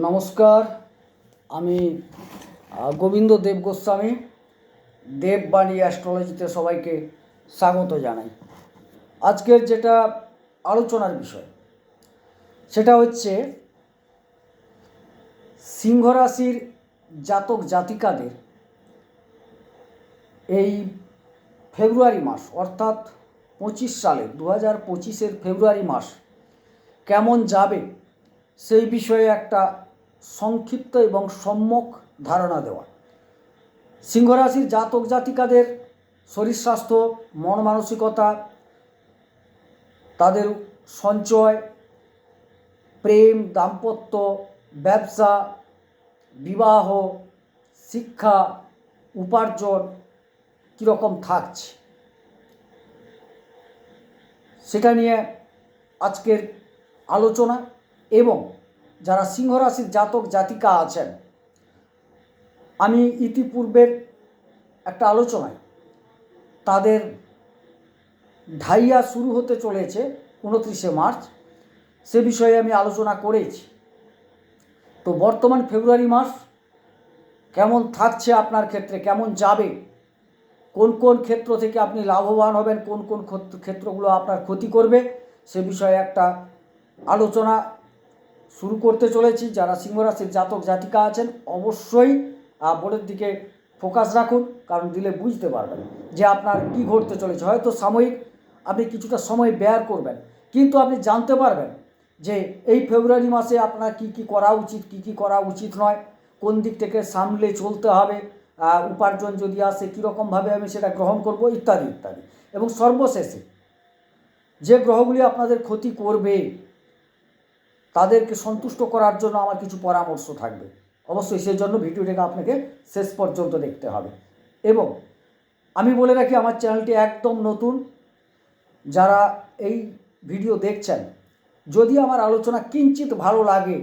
নমস্কার, আমি গোবিন্দ দেব গোস্বামী, দেববাণী অ্যাস্ট্রোলজিতে সবাইকে স্বাগত জানাই। আজকের যেটা আলোচনার বিষয়, সেটা হচ্ছে সিংহ রাশির জাতক জাতিকাদের এই ফেব্রুয়ারি মাস, অর্থাৎ পঁচিশ সালে দু হাজার পঁচিশের ফেব্রুয়ারি মাস কেমন যাবে সেই বিষয়ে একটা সংক্ষিপ্ত এবং সম্যক ধারণা দেওয়া। সিংহরাশির জাতক জাতিকাদের শরীর স্বাস্থ্য, মন মানসিকতা, তাদের সঞ্চয়, প্রেম, দাম্পত্য, ব্যবসা, বিবাহ, শিক্ষা, উপার্জন কীরকম থাকছে। সেটা নিয়ে আজকের আলোচনা এবং যারা সিংহ রাশির জাতক জাতিকা আছেন, আমি ইতিপূর্বের একটা আলোচনায় তাদের ঢাইয়া শুরু হতে চলেছে উনত্রিশে মার্চ। সে বিষয়ে আমি আলোচনা করেছি। তো বর্তমান ফেব্রুয়ারি মাস, কেমন থাকছে আপনার ক্ষেত্রে, কেমন যাবে, কোন কোন ক্ষেত্র থেকে আপনি লাভবান হবেন, কোন কোন ক্ষেত্র- ক্ষেত্রগুলো আপনার ক্ষতি করবে, সে বিষয়ে একটা আলোচনা শুরু করতে চলেছি। যারা সিংহরাশির জাতক, জাতিকা আছেন, অবশ্যই বোর্ডের দিকে ফোকাস রাখুন, কারণ দিলে বুঝতে পারবেন যে আপনার কি ঘটতে চলেছে। হয়তো সাময়িক আপনি কিছুটা সময় ব্যয় করবেন, কিন্তু আপনি জানতে পারবেন যে এই ফেব্রুয়ারি মাসে আপনার কি কি করা উচিত, কি কি করা উচিত নয়, কোন দিক থেকে সামলে চলতে হবে উপার্জন যদি আসে, কীরকমভাবে আমি সেটা গ্রহণ করব, ইত্যাদি ইত্যাদি। এবং সর্বশেষে যে গ্রহগুলি আপনাদের ক্ষতি করবে তাদেরকে সন্তুষ্ট করার জন্য আমার কিছু পরামর্শ থাকবে। অবশ্যই সেই জন্য ভিডিওটাকে আপনাকে শেষ পর্যন্ত দেখতে হবে। এবং আমি বলে রাখি, আমার চ্যানেলটি একদম নতুন। যারা এই ভিডিও দেখছেন, যদি আমার আলোচনা কিঞ্চিত ভালো লাগে,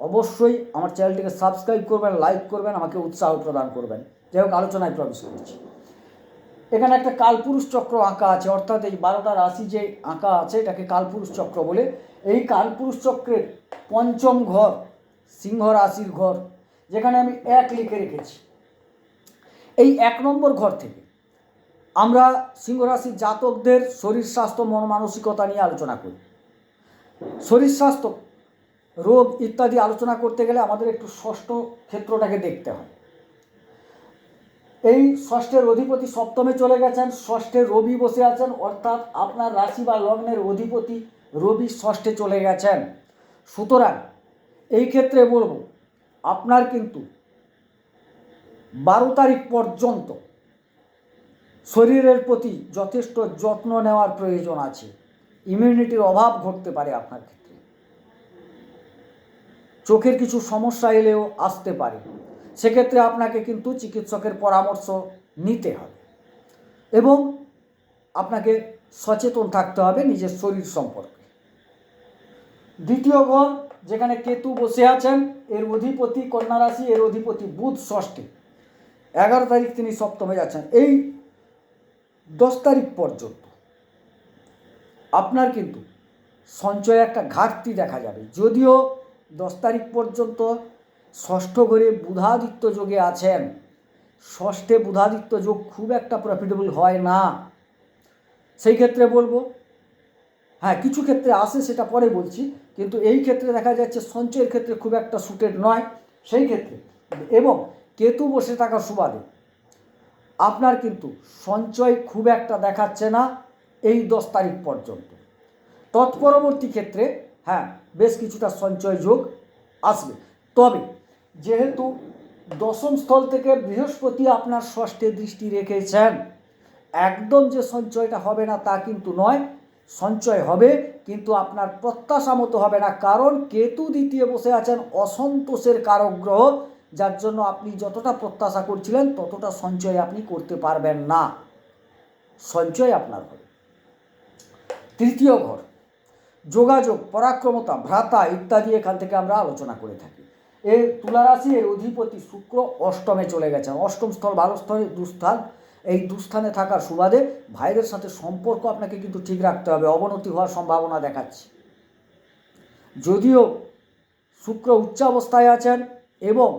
অবশ্যই আমার চ্যানেলটিকে সাবস্ক্রাইব করবেন, লাইক করবেন, আমাকে উৎসাহ প্রদান করবেন। যাই হোক, আলোচনায় প্রবেশ করছি। এখানে একটা কালপুরুষ চক্র আঁকা আছে, অর্থাৎ এই বারোটা রাশি যে আঁকা আছে এটাকে কালপুরুষ চক্র বলে। এই কালপুরুষ চক্রের পঞ্চম ঘর সিংহ রাশির ঘর, যেখানে আমি এক লিখে রেখেছি। এই এক নম্বর ঘর থেকে আমরা সিংহ রাশির জাতকদের শরীর স্বাস্থ্য, মন মানসিকতা নিয়ে আলোচনা করি। শরীর স্বাস্থ্য, রোগ ইত্যাদি আলোচনা করতে গেলে আমাদের একটু ষষ্ঠ ক্ষেত্রটাকে দেখতে হয়। এই ষষ্ঠের অধিপতি সপ্তমে চলে গেছেন, ষষ্ঠে রবি বসে আছেন, অর্থাৎ আপনার রাশি বা লগ্নের অধিপতি রবি ষষ্ঠে চলে গেছেন। সুতরাং এই ক্ষেত্রে বলব, আপনার কিন্তু বারো তারিখ পর্যন্ত শরীরের প্রতি যথেষ্ট যত্ন নেওয়ার প্রয়োজন আছে। ইমিউনিটির অভাব ঘটতে পারে আপনার ক্ষেত্রে। চোখের কিছু সমস্যা এলেও আসতে পারে। সেক্ষেত্রে আপনাকে কিন্তু চিকিৎসকের পরামর্শ নিতে হবে। এবং আপনাকে সচেতন থাকতে হবে নিজের শরীর সম্পর্কে। দ্বিতীয় ঘর, যেখানে কেতু বসে আছেন, এর অধিপতি কন্যা রাশি, এর অধিপতি বুধ ষষ্ঠী। এগারো তারিখ তিনি সপ্তমে যাচ্ছেন। এই দশ তারিখ পর্যন্ত আপনার কিন্তু সঞ্চয়ে একটা ঘাটতি দেখা যাবে। যদিও দশ তারিখ পর্যন্ত ষষ্ঠ ঘরে বুধাদিত্য যোগে আছেন। ষষ্ঠে বুধাদিত্য যোগ খুব একটা প্রফিটেবল হয় না। সেই ক্ষেত্রে বলব হ্যাঁ কিছু ক্ষেত্রে আসে, সেটা পরে বলছি, কিন্তু এই ক্ষেত্রে দেখা যাচ্ছে সঞ্চয়ের ক্ষেত্রে খুব একটা সুটেড নয়। সেই ক্ষেত্রে, এবং কেতু বসে থাকার সুবাদে আপনার কিন্তু সঞ্চয় খুব একটা দেখাচ্ছে না এই দশ তারিখ পর্যন্ত। তৎপরবর্তী ক্ষেত্রে হ্যাঁ বেশ কিছুটা সঞ্চয় যোগ আসবে। তবে যেহেতু দশম স্থল থেকে বৃহস্পতি আপনার ষষ্ঠে দৃষ্টি রেখেছেন, একদম যে সঞ্চয়টা হবে না তা কিন্তু নয়, সঞ্চয় হবে কিন্তু আপনার প্রত্যাশা মতো হবে না, কারণ কেতু দ্বিতীয় বসে আছেন অসন্তোষের কারক গ্রহ যার জন্য আপনি যতটা প্রত্যাশা করছিলেন ততটা সঞ্চয় আপনি করতে পারবেন না। সঞ্চয় আপনার হবে। তৃতীয় ঘর, যোগাযোগ, পরাক্রমতা, ভ্রাতা ইত্যাদি এখান থেকে আমরা আলোচনা করে থাকি। এর তুলারাশি এর অধিপতি শুক্র অষ্টমে চলে গেছেন। অষ্টম স্থল ভালো স্থলে দুস্থান, এই দুস্থানে থাকার সুবাদে ভাইদের সাথে সম্পর্ক আপনাকে কিন্তু ঠিক রাখতে হবে, অবনতি হওয়ার সম্ভাবনা দেখাচ্ছে। যদিও শুক্র উচ্চাবস্থায় আছেন এবং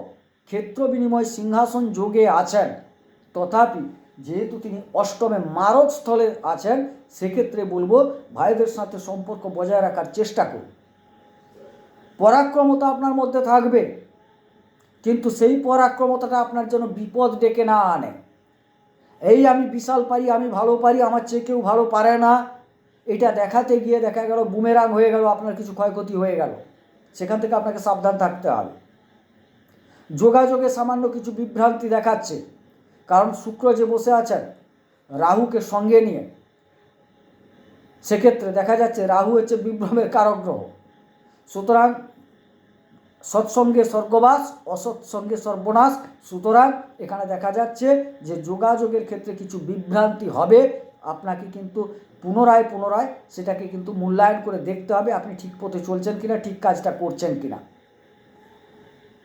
ক্ষেত্র বিনিময় সিংহাসন যোগে আছেন, তথাপি যেহেতু তিনি অষ্টমে মারক স্থলে আছেন, সেক্ষেত্রে বলব ভাইদের সাথে সম্পর্ক বজায় রাখার চেষ্টা করুন। পরাক্রমতা আপনার মধ্যে থাকবে। কিন্তু সেই পরাক্রমতাটা আপনার জন্য বিপদ ডেকে না আনে। এই আমি বিশাল পারি, আমি ভালো পারি, আমার চেয়ে কেউ ভালো পারে না। এটা দেখাতে গিয়ে দেখা গেল, বুমেরাং হয়ে গেল, আপনার কিছু ক্ষয়ক্ষতি হয়ে গেল। সেখান থেকে আপনাকে সাবধান থাকতে হবে। যোগাযোগে সামান্য কিছু বিভ্রান্তি দেখাচ্ছে। কারণ শুক্র যে বসে আছেন, রাহুকে সঙ্গে নিয়ে, সেক্ষেত্রে দেখা যাচ্ছে রাহু হচ্ছে বিভ্রমের কারক গ্রহ। সুতরাং সৎসঙ্গে স্বর্গবাস অসৎসঙ্গে সর্বনাশ। সুতরাং এখানে দেখা যাচ্ছে যে যোগাযোগের ক্ষেত্রে কিছু বিভ্রান্তি হবে। আপনাকে কিন্তু পুনরায় পুনরায় সেটাকে কিন্তু মূল্যায়ন করে দেখতে হবে আপনি ঠিক পথে চলছেন কিনা, ঠিক কাজটা করছেন কিনা।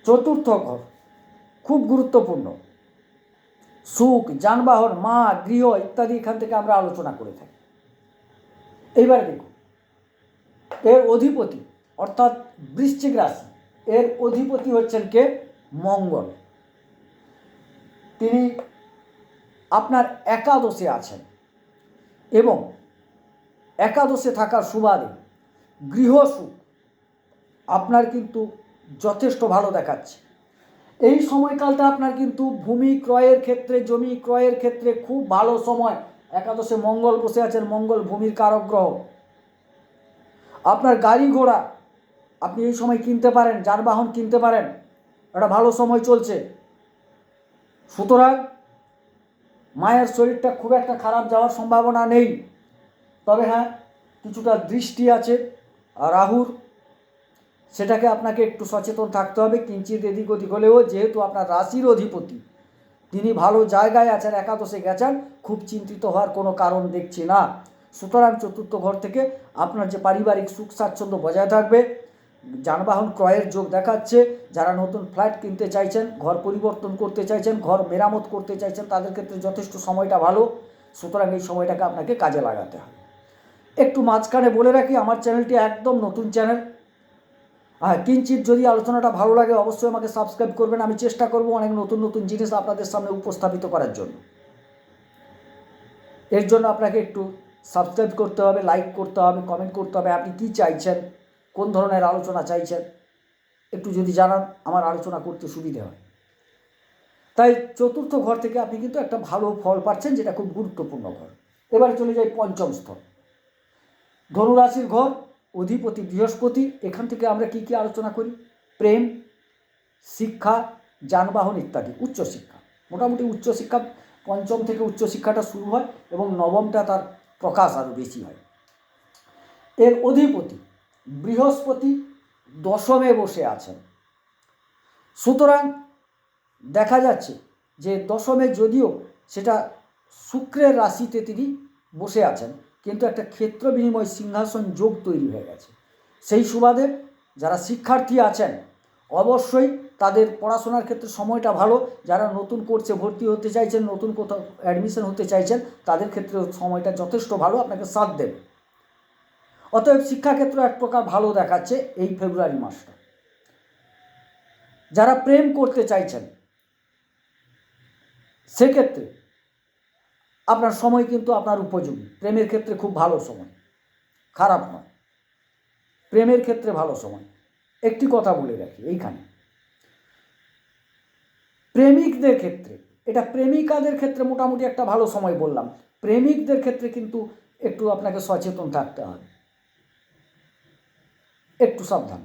চতুর্থ ঘর, খুব গুরুত্বপূর্ণ। সুখ, যানবাহন মা গৃহ ইত্যাদি এখান থেকে আমরা আলোচনা করে থাকি। এইবারে দেখুন, এর অধিপতি অর্থাৎ বৃশ্চিক রাশি। এর অধিপতি হচ্ছেন কে? মঙ্গল। তিনি আপনার একাদশে আছেন এবং একাদশে থাকার সুবাদে গৃহসুখ আপনার কিন্তু যথেষ্ট ভালো দেখাচ্ছে। এই সময়কালটা আপনার কিন্তু ভূমি ক্রয়ের ক্ষেত্রে, জমি ক্রয়ের ক্ষেত্রে খুব ভালো সময়। একাদশে মঙ্গল বসে আছেন, মঙ্গল ভূমির কারক গ্রহ। আপনার গাড়ি ঘোড়া আপনি এই সময় কিনতে পারেন, যানবাহন কিনতে পারেন, একটা ভালো সময় চলছে। সুতরাং মায়ের শরীরটা খুব একটা খারাপ যাওয়ার সম্ভাবনা নেই। তবে হ্যাঁ কিছুটা দৃষ্টি আছে। রাহুর, সেটাকে আপনাকে একটু সচেতন থাকতে হবে, কিঞ্চিত এদিক ওদিক হলেও যেহেতু আপনার রাশির অধিপতি, তিনি ভালো জায়গায় আছেন, একাদশে গেছেন, খুব চিন্তিত হওয়ার কোনো কারণ দেখছি না। সুতরাং চতুর্থ ঘর থেকে আপনার যে পারিবারিক সুখ স্বাচ্ছন্দ্য বজায় থাকবে যানবাহন ক্রয়ের যোগ দেখাচ্ছে। যারা নতুন ফ্ল্যাট কিনতে চাইছেন, ঘর পরিবর্তন করতে চাইছেন, ঘর মেরামত করতে চাইছেন, তাদের ক্ষেত্রে যথেষ্ট সময়টা ভালো। সুতরাং এই সময়টাকে আপনাকে কাজে লাগাতে হবে। একটু মাঝখানে বলে রাখি, আমার চ্যানেলটি একদম নতুন চ্যানেল। হ্যাঁ কিঞ্চিত যদি আলোচনাটা ভালো লাগে, অবশ্যই আমাকে সাবস্ক্রাইব করবেন। আমি চেষ্টা করব অনেক নতুন নতুন জিনিস আপনাদের সামনে উপস্থাপিত করার জন্য। এর জন্য আপনাকে একটু সাবস্ক্রাইব করতে হবে, লাইক করতে হবে, কমেন্ট করতে হবে, আপনি কী চাইছেন? কোন ধরনের আলোচনা চাইছেন? একটু যদি জানান, আমার আলোচনা করতে সুবিধে হয়। তাই চতুর্থ ঘর থেকে আপনি কিন্তু একটা ভালো ফল পাচ্ছেন, যেটা খুব গুরুত্বপূর্ণ ঘর। এবারে চলে যাই পঞ্চম স্তর। ধনুরাশির ঘর, অধিপতি বৃহস্পতি, এখান থেকে আমরা কি কি আলোচনা করি? প্রেম, শিক্ষা, যানবাহন ইত্যাদি, উচ্চশিক্ষা। মোটামুটি উচ্চশিক্ষা, পঞ্চম থেকে উচ্চশিক্ষাটা শুরু হয় এবং নবমটা তার প্রকাশ আরও বেশি হয়। এর অধিপতি বৃহস্পতি দশমে বসে আছেন। সুতরাং দেখা যাচ্ছে যে দশমে যদিও সেটা শুক্রের রাশিতে তিনি বসে আছেন, কিন্তু একটা ক্ষেত্র বিনিময় সিংহাসন যোগ তৈরি হয়ে গেছে। সেই সুবাদে যারা শিক্ষার্থী আছেন, অবশ্যই তাদের পড়াশোনার ক্ষেত্রে সময়টা ভালো। যারা নতুন কোর্সে ভর্তি হতে চাইছেন, নতুন কোথাও অ্যাডমিশন হতে চাইছেন, তাদের ক্ষেত্রে সময়টা যথেষ্ট ভালো। আপনাকে সাথ দেবে। অতএব শিক্ষাক্ষেত্র এক প্রকার ভালো দেখাচ্ছে এই ফেব্রুয়ারি মাসটা। যারা প্রেম করতে চাইছেন, সেক্ষেত্রে আপনার সময় কিন্তু আপনার উপযোগী। প্রেমের ক্ষেত্রে খুব ভালো সময়, খারাপ নয়। প্রেমের ক্ষেত্রে ভালো সময়। একটি কথা বলে রাখি এইখানে। প্রেমিকদের ক্ষেত্রে, এটা প্রেমিকাদের ক্ষেত্রে মোটামুটি একটা ভালো সময় বললাম। প্রেমিকদের ক্ষেত্রে কিন্তু একটু আপনাকে সচেতন থাকতে হবে। একটু সাবধান।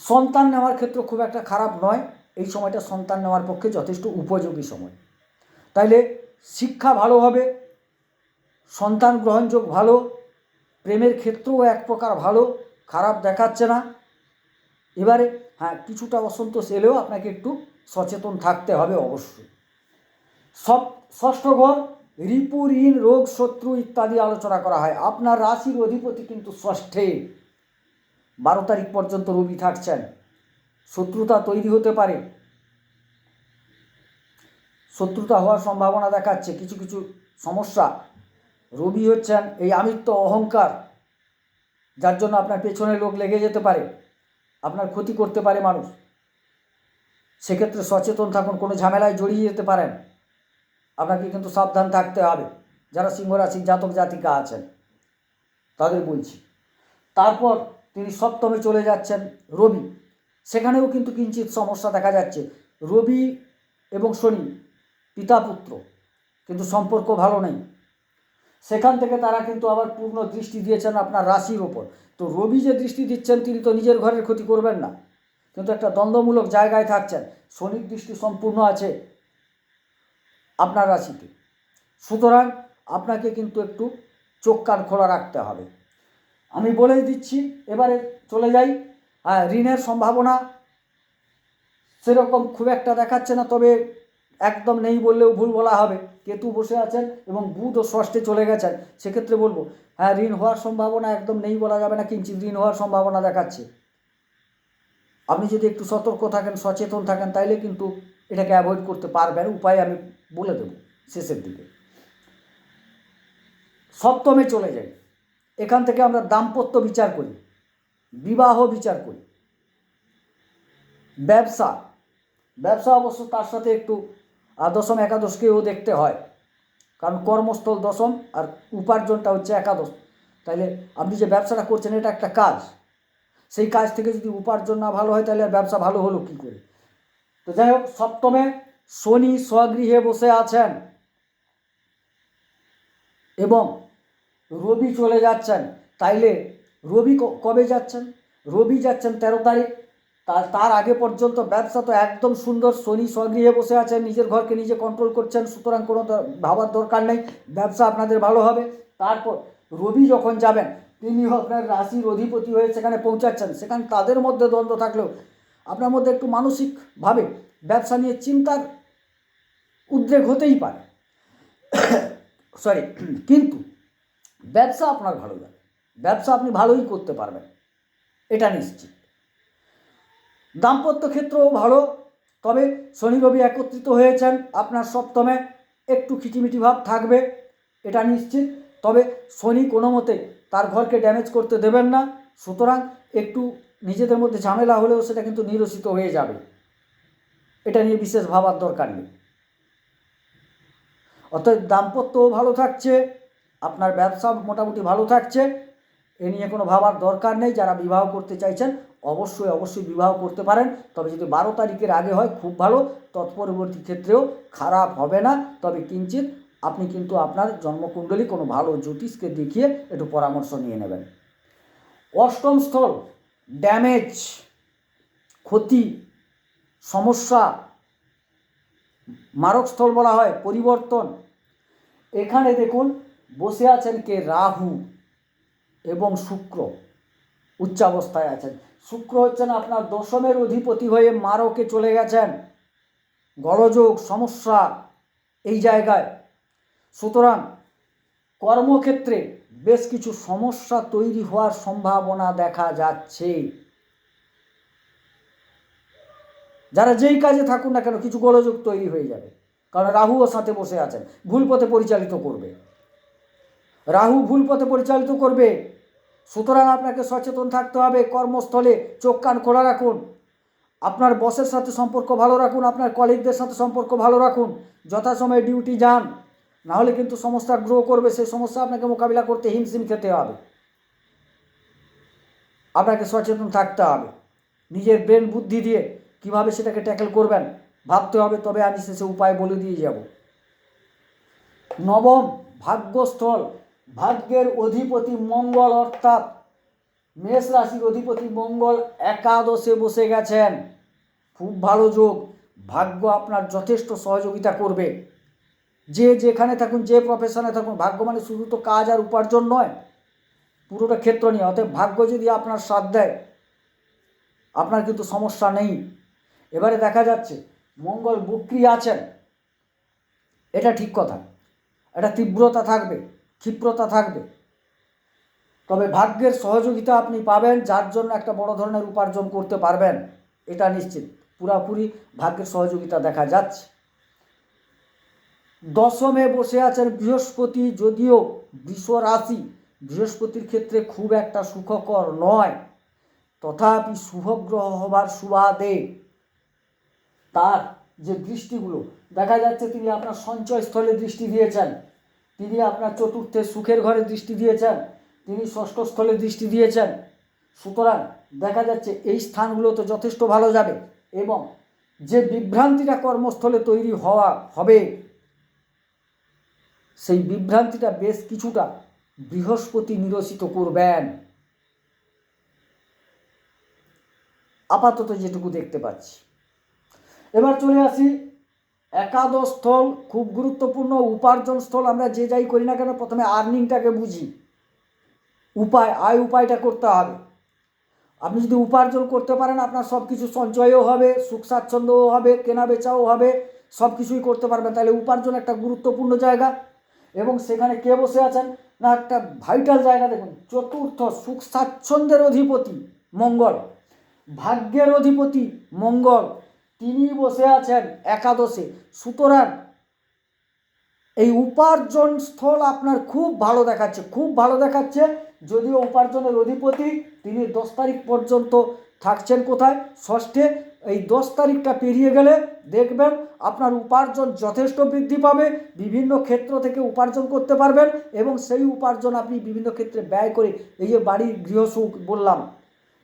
সন্তান নেওয়ার ক্ষেত্র খুব একটা খারাপ নয়, এই সময়টা সন্তান নেওয়ার পক্ষে যথেষ্ট উপযোগী সময়। তাইলে শিক্ষা ভালো হবে, সন্তান গ্রহণযোগ ভালো, প্রেমের ক্ষেত্রেও এক প্রকার ভালো, খারাপ দেখাচ্ছে না। এবারে হ্যাঁ কিছুটা অসন্তোষ এলেও আপনাকে একটু সচেতন থাকতে হবে অবশ্যই। সব, ষষ্ঠ ঘর রিপু ঋণ রোগ, শত্রু ইত্যাদি আলোচনা করা হয়। আপনার রাশির অধিপতি কিন্তু ষষ্ঠে। বারো তারিখ পর্যন্ত রবি থাকছেন। শত্রুতা তৈরি হতে পারে। শত্রুতা হওয়ার সম্ভাবনা দেখাচ্ছে। কিছু কিছু সমস্যা। রবি হচ্ছেন এই আমিত্ব অহংকার, যার জন্য আপনার পেছনে লোক লেগে যেতে পারে। আপনার ক্ষতি করতে পারে মানুষ। সেক্ষেত্রে সচেতন থাকুন, কোনো ঝামেলায় জড়িয়ে যেতে পারেন। আপনাকে কিন্তু সাবধান থাকতে হবে। যারা সিংহ রাশির জাতক জাতিকা আছেন, তাদের বলছি। তারপর তিনি সপ্তমে চলে যাচ্ছেন রবি। সেখানেও কিন্তু কিঞ্চিত সমস্যা দেখা যাচ্ছে। রবি এবং শনি পিতা পুত্র, কিন্তু সম্পর্ক ভালো নেই। সেখান থেকে তারা কিন্তু আবার পূর্ণ দৃষ্টি দিয়েছেন আপনার রাশির ওপর। তো রবি যে দৃষ্টি দিচ্ছেন, তিনি তো নিজের ঘরের ক্ষতি করবেন না। কিন্তু একটা দ্বন্দ্বমূলক জায়গায় থাকছেন। শনির দৃষ্টি সম্পূর্ণ আছে। আপনার রাশিতে। সুতরাং আপনাকে কিন্তু একটু চোখ কান খোলা রাখতে হবে। আমি বলেই দিচ্ছি, এবারে চলে যাই। হ্যাঁ ঋণের সম্ভাবনা সেরকম খুব একটা দেখাচ্ছে না, তবে একদম নেই বললেও ভুল বলা হবে। কেতু বসে আছেন এবং বুধ ও ষষ্ঠে চলে গেছেন, সেক্ষেত্রে বলব হ্যাঁ ঋণ হওয়ার সম্ভাবনা একদম নেই বলা যাবে না, কিঞ্চিত ঋণ হওয়ার সম্ভাবনা দেখাচ্ছে। আপনি যদি একটু সতর্ক থাকেন, সচেতন থাকেন, তাইলে কিন্তু এটাকে অ্যাভয়েড করতে পারবেন উপায় আমি বলে দেবো শেষের দিকে। সপ্তমে চলে যাই। এখান থেকে আমরা দাম্পত্য বিচার করি, বিবাহ বিচার করি। ব্যবসা ব্যবসা অবশ্য তার সাথে একটু দশম একাদশকেও দেখতে হয়, কারণ কর্মস্থল দশম আর উপার্জনটা হচ্ছে একাদশ। তাইলে আপনি যে ব্যবসাটা করছেন, এটা একটা কাজ। সেই কাজ থেকে যদি উপার্জন না ভালো হয় তাহলে আর ব্যবসা ভালো হলো কী করে? তো যাই হোক, সপ্তমে শনি স্বগৃহে বসে আছেন এবং রবি চলে যাচ্ছেন। তাইলে রবি কবে যাচ্ছেন? রবি যাচ্ছেন তেরো তারিখ। তার তার আগে পর্যন্ত ব্যবসা তো একদম সুন্দর। শনি স্বগৃহে বসে আছেন, নিজের ঘরকে নিজে কন্ট্রোল করছেন, সুতরাং কোনো ভাবার দরকার নেই, ব্যবসা আপনাদের ভালো হবে। তারপর রবি যখন যাবেন, তিনিও আপনার রাশির অধিপতি হয়ে সেখানে পৌঁছাচ্ছেন। সেখানে তাদের মধ্যে দ্বন্দ্ব থাকলেও আপনার মধ্যে একটু মানসিকভাবে ব্যবসা নিয়ে চিন্তার উদ্রেক হতেই পারে। সরি কিন্তু ব্যবসা আপনার ভালো যাবে ব্যবসা আপনি ভালোই করতে পারবেন, এটা নিশ্চিত। দাম্পত্য ক্ষেত্রও ভালো, তবে শনি রবি একত্রিত হয়েছেন, আপনার সপ্তমে একটু খিটিমিটি ভাব থাকবে, এটা নিশ্চিত। তবে শনি কোনো মতে তার ঘরকে ড্যামেজ করতে দেবেন না, সুতরাং একটু নিজেদের মধ্যে ঝামেলা হলেও সেটা কিন্তু নিরসিত হয়ে যাবে। এটা নিয়ে বিশেষ ভাবার দরকার নেই। অতএব দাম্পত্যও ভালো থাকছে, আপনার ব্যবসা মোটামুটি ভালো থাকছে, এ নিয়ে কোনো ভাবার দরকার নেই। যারা বিবাহ করতে চাইছেন, অবশ্যই অবশ্যই বিবাহ করতে পারেন। তবে যদি বারো তারিখের আগে হয়, খুব ভালো। তৎপরবর্তী ক্ষেত্রেও খারাপ হবে না। তবে কিঞ্চিত আপনি কিন্তু আপনার জন্মকুণ্ডলী কোনো ভালো জ্যোতিষকে দেখিয়ে একটু পরামর্শ নিয়ে নেবেন। অষ্টম স্থল। ড্যামেজ, ক্ষতি, সমস্যা, মারকস্থল বলা হয়, পরিবর্তন। এখানে দেখুন, বসে আছেন কে? রাহু এবং শুক্র। উচ্চাবস্থায় আছেন। শুক্র হচ্ছেন আপনার দশমের অধিপতি হয়ে মারকে চলে গেছেন। গলযোগ, সমস্যা, এই জায়গায়। সুতরাং কর্মক্ষেত্রে বেশ কিছু সমস্যা তৈরি হওয়ার সম্ভাবনা দেখা যাচ্ছে। যারা যেই কাজে থাকুন না কেন, কিছু গোলযোগ তৈরি হয়ে যাবে। কারণ রাহুও সাথে বসে আছেন, ভুল পথে পরিচালিত করবে। রাহু ভুল পথে পরিচালিত করবে, সুতরাং আপনাকে সচেতন থাকতে হবে, কর্মস্থলে চোখ কান খোলা রাখুন। আপনার বসের সাথে সম্পর্ক ভালো রাখুন, আপনার কলিগদের সাথে সম্পর্ক ভালো রাখুন। যথাসময়ে ডিউটি যান। নাহলে কিন্তু সমস্যা গ্রো করবে, সেই সমস্যা আপনাকে মোকাবিলা করতে হিমশিম খেতে হবে। আপনাকে সচেতন থাকতে হবে। নিজের ব্রেন বুদ্ধি দিয়ে কীভাবে সেটাকে ট্যাকেল করবেন, ভাবতে হবে, তবে আমি শেষে উপায় বলে দিয়ে যাব। নবম, ভাগ্যস্থল। ভাগ্যের অধিপতি মঙ্গল অর্থাৎ মেষ রাশির অধিপতি মঙ্গল একাদশে বসে গেছেন। খুব ভালো যোগ। ভাগ্য আপনার যথেষ্ট সহযোগিতা করবে। যে যেখানে থাকুন, যে প্রফেশনে থাকুন, ভাগ্য মানে শুধু তো কাজ আর উপার্জন নয়, পুরোটা ক্ষেত্র নিয়ে। অতএব ভাগ্য যদি আপনার সাথ দেয়, আপনার কিন্তু সমস্যা নেই। এবারে দেখা যাচ্ছে, মঙ্গল বক্রি আছেন। এটা ঠিক কথা। এটা তীব্রতা থাকবে, ক্ষিপ্রতা থাকবে। তবে ভাগ্যের সহযোগিতা আপনি পাবেন, যার জন্য একটা বড় ধরনের উপার্জন করতে পারবেন। এটা নিশ্চিত। পুরাপুরি ভাগ্যের সহযোগিতা দেখা যাচ্ছে। দশমে বসে আছেন বৃহস্পতি, যদিও বৃষ রাশি বৃহস্পতির ক্ষেত্রে খুব একটা সুখকর নয়। তথাপি শুভগ্রহ হবার সুবাদে তার যে দৃষ্টিগুলো, দেখা যাচ্ছে তিনি আপনার সঞ্চয় স্থলে দৃষ্টি দিয়েছেন। তিনি আপনার চতুর্থে সুখের ঘরে দৃষ্টি দিয়েছেন। তিনি ষষ্ঠ স্থলে দৃষ্টি দিয়েছেন। সুতরাং দেখা যাচ্ছে এই স্থানগুলো তো যথেষ্ট ভালো যাবে এবং যে বিভ্রান্তিটা কর্মস্থলে তৈরি হওয়া হবে সেই বিভ্রান্তিটা বেশ কিছুটা বৃহস্পতি নিরসিত করবেন। আপাতত যেটুকু দেখতে পাচ্ছি। এবার চলে আসি একাদশ স্থল, খুব গুরুত্বপূর্ণ উপার্জন স্থল আমরা যে যাই করি না কেন প্রথমে আর্নিংটাকে বুঝি। উপায়, আয় উপায়টা করতে হবে। আপনি যদি উপার্জন করতে পারেন আপনার সব কিছু সঞ্চয়ও হবে, সুখ স্বাচ্ছন্দ্যও হবে, কেনা বেচাও হবে সব কিছুই করতে পারবেন। তাহলে উপার্জন একটা গুরুত্বপূর্ণ জায়গা। এবং সেখানে কে বসে আছেন? না, একটা ভাইটাল জায়গা দেখুন। চতুর্থ সুখ স্বাচ্ছন্দ্যের অধিপতি মঙ্গল। ভাগ্যের অধিপতি মঙ্গল। তিনি বসে আছেন একাদশে। সুতরাং এই উপার্জন স্থল আপনার খুব ভালো দেখাচ্ছে, খুব ভালো দেখাচ্ছে। যদিও উপার্জনের অধিপতি, তিনি দশ তারিখ পর্যন্ত থাকছেন কোথায়? ষষ্ঠে, এই দশ তারিখটা পেরিয়ে গেলে দেখবেন আপনার উপার্জন যথেষ্ট বৃদ্ধি পাবে, বিভিন্ন ক্ষেত্র থেকে উপার্জন করতে পারবেন এবং সেই উপার্জন আপনি বিভিন্ন ক্ষেত্রে ব্যয় করে, এই যে বাড়ির গৃহসুখ বললাম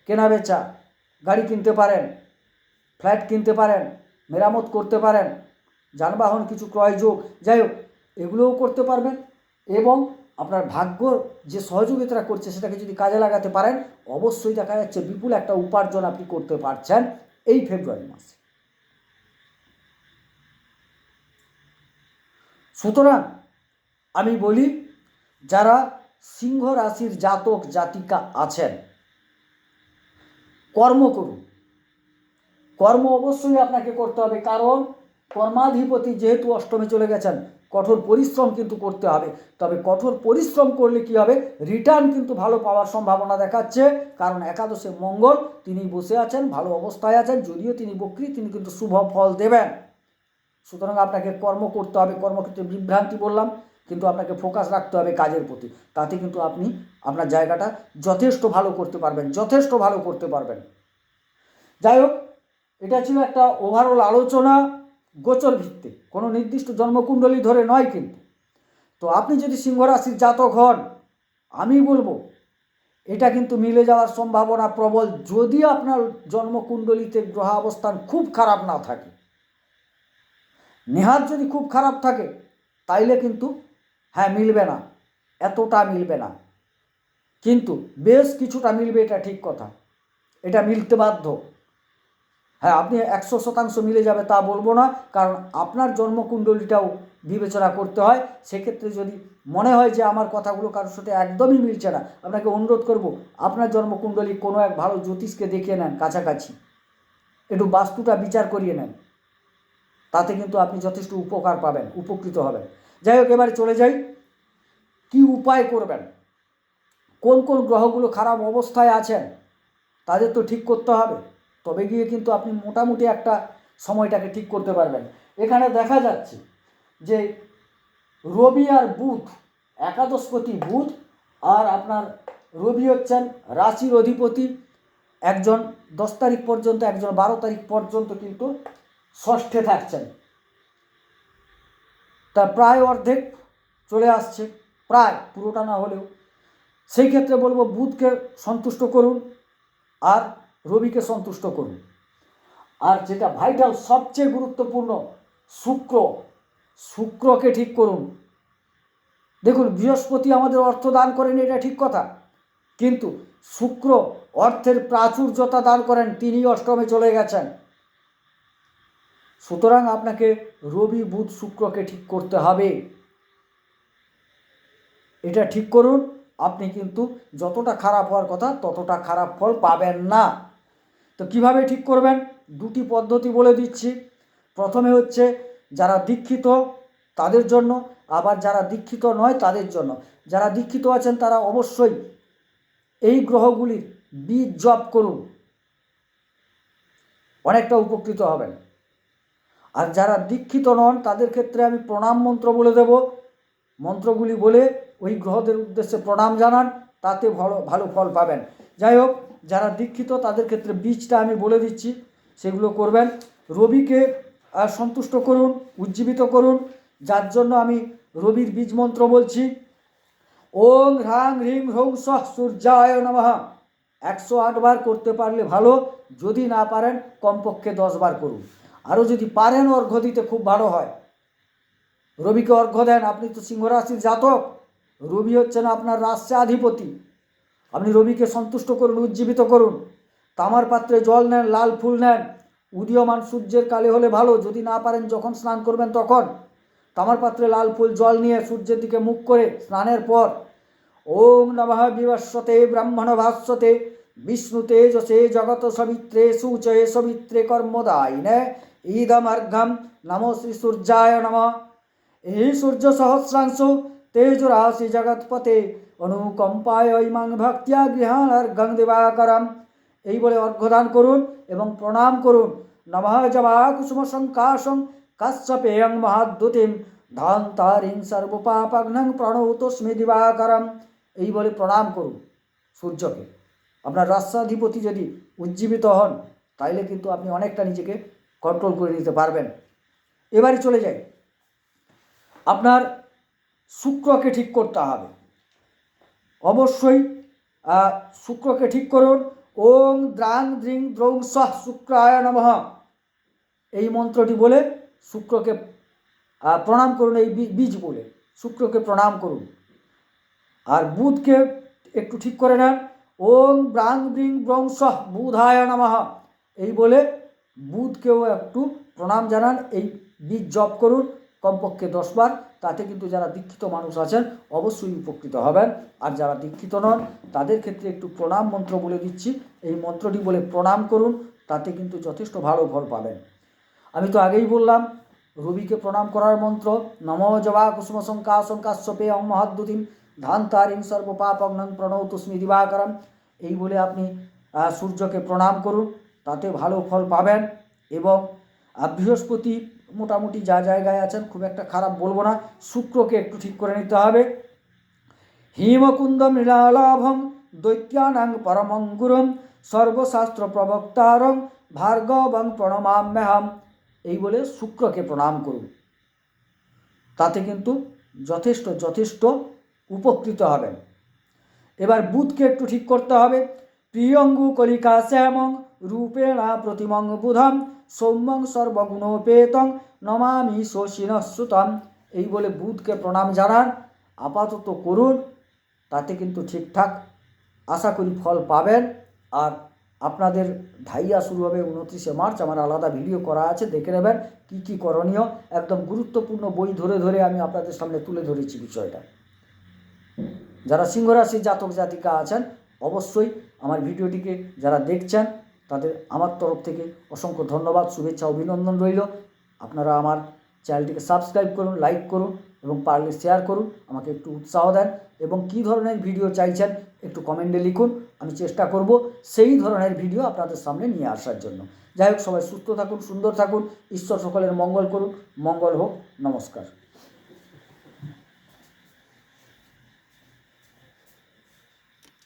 কেনা বেচা গাড়ি কিনতে পারেন, ফ্ল্যাট কিনতে পারেন, মেরামত করতে পারেন, যানবাহন কিছু ক্রয়যোগ, যাই হোক, এগুলোও করতে পারবেন এবং আপনার ভাগ্য যে সহযোগিতা করছে সেটাকে যদি কাজে লাগাতে পারেন, অবশ্যই দেখা যাচ্ছে বিপুল একটা উপার্জন আপনি করতে পারছেন এই ফেব্রুয়ারি মাসে। সুতরাং আমি বলি, যারা সিংহ রাশির জাতক জাতিকা আছেন, কর্ম করুন। কর্ম অবশ্যই আপনাকে করতে হবে। কারণ কর্মাধিপতি যেহেতু অষ্টমে চলে গেছেন, কঠোর পরিশ্রম কিন্তু করতে হবে। তবে কঠোর পরিশ্রম করলে কি হবে? রিটার্ন কিন্তু ভালো পাওয়ার সম্ভাবনা দেখাচ্ছে, কারণ একাদশে মঙ্গল, তিনি বসে আছেন, ভালো অবস্থায় আছেন, যদিও তিনি বক্রি, তিনি কিন্তু শুভ ফল দেবেন। সুতরাং আপনাকে কর্ম করতে হবে, কর্মক্ষেত্রে বিভ্রান্তি বললাম, কিন্তু আপনাকে ফোকাস রাখতে হবে কাজের প্রতি। তাতে কিন্তু আপনি আপনার জায়গাটা যথেষ্ট ভালো করতে পারবেন, যথেষ্ট ভালো করতে পারবেন। যাই হোক, এটা ছিল একটা ওভারঅল আলোচনা। গোচর ভিত্তিক কোনো নির্দিষ্ট জন্মকুণ্ডলী ধরে নয় কিন্তু। তো আপনি যদি সিংহ রাশির জাতক হন, আমি বলব, এটা কিন্তু মিলে যাওয়ার সম্ভাবনা প্রবল যদি আপনার জন্মকুণ্ডলিতে গ্রহ অবস্থান খুব খারাপ না থাকে। নেহাত যদি খুব খারাপ থাকে, তাইলে কিন্তু হ্যাঁ মিলবে না, এতটা মিলবে না। কিন্তু বেশ কিছুটা মিলবে, এটা ঠিক কথা। এটা মিলতে বাধ্য। হ্যাঁ আপনি একশো শতাংশ মিলে যাবে তা বলব না, কারণ আপনার জন্মকুণ্ডলীটাও বিবেচনা করতে হয়। সেক্ষেত্রে যদি মনে হয় যে আমার কথাগুলো কারোর সাথে একদমই মিলছে না, আপনাকে অনুরোধ করব, আপনার জন্মকুণ্ডলী কোনো এক ভালো জ্যোতিষকে দেখিয়ে নেন কাছাকাছি। একটু বাস্তুটা বিচার করিয়ে নেন। তাতে কিন্তু আপনি যথেষ্ট উপকার পাবেন, উপকৃত হবেন। যাই হোক, এবারে চলে যাই। কি উপায় করবেন? কোন কোন গ্রহগুলো খারাপ অবস্থায় আছেন, তাদের তো ঠিক করতে হবে। তবে গিয়ে কিন্তু আপনি মোটামুটি একটা সময়টাকে ঠিক করতে পারবেন। এখানে দেখা যাচ্ছে যে রবি আর বুধ, একাদশপতি বুধ আর আপনার রবি হচ্ছেন রাশির অধিপতি। একজন দশ তারিখ পর্যন্ত, একজন বারো তারিখ পর্যন্ত কিন্তু ষষ্ঠে থাকছেন। তা প্রায় অর্ধেক চলে আসছে, প্রায় পুরোটা না হলেও। সেই ক্ষেত্রে বলব বুধকে সন্তুষ্ট করুন। আর রবিকে সন্তুষ্ট করুন। আর যেটা ভাইটাল সবচেয়ে গুরুত্বপূর্ণ, শুক্র। শুক্রকে ঠিক করুন। দেখুন, বৃহস্পতি আমাদের অর্থ দান করেন, এটা ঠিক কথা। কিন্তু শুক্র অর্থের প্রাচুর্যতা দান করেন, তিনি অষ্টমে চলে গেছেন। সুতরাং আপনাকে রবি, বুধ, শুক্রকে ঠিক করতে হবে। এটা ঠিক করুন, আপনি কিন্তু যতটা খারাপ হওয়ার কথা ততটা খারাপ ফল পাবেন না। তো কীভাবে ঠিক করবেন? দুটি পদ্ধতি বলে দিচ্ছি। প্রথমে হচ্ছে যারা দীক্ষিত, তাদের জন্য। আবার যারা দীক্ষিত নয়, তাদের জন্য। যারা দীক্ষিত আছেন, তারা অবশ্যই এই গ্রহগুলির বীজ জপ করুন। অনেকটা উপকৃত হবেন। আর যারা দীক্ষিত নন, তাদের ক্ষেত্রে আমি প্রণাম মন্ত্র বলে দেব। মন্ত্রগুলি বলে ওই গ্রহদের উদ্দেশ্যে প্রণাম জানান, তাতে ভালো ভালো ফল পাবেন। যাই হোক যারা দীক্ষিত, তাদের ক্ষেত্রে বীজটা আমি বলে দিচ্ছি। সেগুলো করবেন। রবিকে সন্তুষ্ট করুন, উজ্জীবিত করুন। যার জন্য আমি রবির বীজ মন্ত্র বলছি। ওং হ্রাং হ্রিং হ্রৌং সহ সূর্যায় নমঃ। একশো আটবার করতে পারলে ভালো। যদি না পারেন, কমপক্ষে দশবার করুন। আরও যদি পারেন, অর্ঘ্য দিতে খুব ভালো হয়। রবিকে অর্ঘ্য দেন। আপনি তো সিংহ রাশির জাতক। রবি হচ্ছেন আপনার রাষ্ট্রাধিপতি। আপনি রবিকে সন্তুষ্ট করুন, উজ্জীবিত করুন। তামার পাত্রে জল নেন, লাল ফুল নেন। উদীয়মান সূর্যের কালে হলে ভালো, যদি না পারেন যখন স্নান করবেন তখন। তামার পাত্রে লাল ফুল, জল নিয়ে সূর্যের দিকে মুখ করে স্নানের পর। ওম নমঃ বিবস্বতে ব্রাহ্মণ ভাস্বতে বিষ্ণু তেজসে জগত সবিত্রে সূচয়ে সবিত্রে কর্মদায়িনে ঈদমর্ঘম নমো শ্রী সূর্যায় নমঃ। এই সূর্য সহস্রাংশ রাশি জগৎপতে অনুকম্পায় ইমাং ভক্তিয়া গৃহাণ অর্ঘং দিবাকরম এই বলে অর্ঘ্যদান করুন এবং প্রণাম করুন। নমঃ জবা কুসুম সংকাশং কাশ্যপেয়ং মহাদ্যুতিম ধান্তারিং সর্বপাপঘ্নং প্রণৌতস্মি দিবাকরম। এই বলে প্রণাম করুন সূর্যকে। আপনার রাষ্ট্রাধিপতি যদি উজ্জীবিত হন, তাইলে কিন্তু আপনি অনেকটা নিজেকে কন্ট্রোল করে নিতে পারবেন। এবারে চলে যাই। আপনার শুক্রকে ঠিক করতে হবে। অবশ্যই শুক্রকে ঠিক করুন। ওং দ্রাং দ্রিং দ্রৌং সহ শুক্রায় নমঃ। এই মন্ত্রটি বলে শুক্রকে প্রণাম করুন, এই বীজ বলে শুক্রকে প্রণাম করুন। আর বুধকে একটু ঠিক করে নেন। ওং ব্রাং ব্রিং ব্রং সহ বুধায় নমঃ। এই বলে বুধকেও একটু প্রণাম জানান, এই বীজ জপ করুন। কমপক্ষে দশবার, তাতে কিন্তু যারা দীক্ষিত মানুষ আছেন অবশ্যই উপকৃত হবেন। আর যারা দীক্ষিত নন, তাদের ক্ষেত্রে একটু প্রণাম মন্ত্র বলে দিচ্ছি। এই মন্ত্রটি বলে প্রণাম করুন, তাতে কিন্তু যথেষ্ট ভালো ফল পাবেন। আমি তো আগেই বললাম, রবিকে প্রণাম করার মন্ত্র, নম জবা কুসুম শঙ্কা শঙ্কাশ্যপে অং মহাদ্যুতিম ধান তারিং সর্বপাপগ্নং প্রণৌ তুস্মি দিবাকরম। এই বলে আপনি সূর্যকে প্রণাম করুন, তাতে ভালো ফল পাবেন। এবং বৃহস্পতি মোটামুটি যা জায়গায় আছেন, খুব একটা খারাপ বলব না। শুক্রকে একটু ঠিক করে নিতে হবে। হিমকুন্দ মৃণালাভম দৈত্যানাং পরমঙ্গুরম সর্বশাস্ত্র প্রবক্তারং ভার্গবং প্রণমাম্যহম। এই বলে শুক্রকে প্রণাম করুন। তাতে কিন্তু যথেষ্ট যথেষ্ট উপকৃত হবেন। এবার বুধকে একটু ঠিক করতে হবে। প্রিয়ঙ্গু কলিকা শ্যামং রূপেণা প্রতিমং বুধম সৌম্যং সর্বগুণোপেতং নমামি শোষিনশ্রুতম এই বলে বুধকে প্রণাম জানান, আপাতত করুন, তাতে কিন্তু ঠিকঠাক আশা করি ফল পাবেন। আর আপনাদের ধাইয়া শুরু হবে উনত্রিশে মার্চ, আমার আলাদা ভিডিও করা আছে, দেখে নেবেন কী কী করণীয়। একদম গুরুত্বপূর্ণ বই ধরে ধরে আমি আপনাদের সামনে তুলে ধরেছি বিষয়টা। যারা সিংহরাশির জাতক জাতিকা আছেন, অবশ্যই আমার ভিডিওটিকে যারা দেখছেন তাদের আমার তরফ থেকে অসংখ্য ধন্যবাদ, শুভেচ্ছা, অভিনন্দন রইল। আপনারা আমার চ্যানেলটিকে সাবস্ক্রাইব করুন, লাইক করুন এবং পারলে শেয়ার করুন, আমাকে একটু উৎসাহ দেন এবং কী ধরনের ভিডিও চাইছেন একটু কমেন্টে লিখুন, আমি চেষ্টা করব সেই ধরনের ভিডিও আপনাদের সামনে নিয়ে আসার জন্য। যাই হোক, সবাই সুস্থ থাকুন, সুন্দর থাকুন, ঈশ্বর সকলের মঙ্গল করুন মঙ্গল হোক, নমস্কার।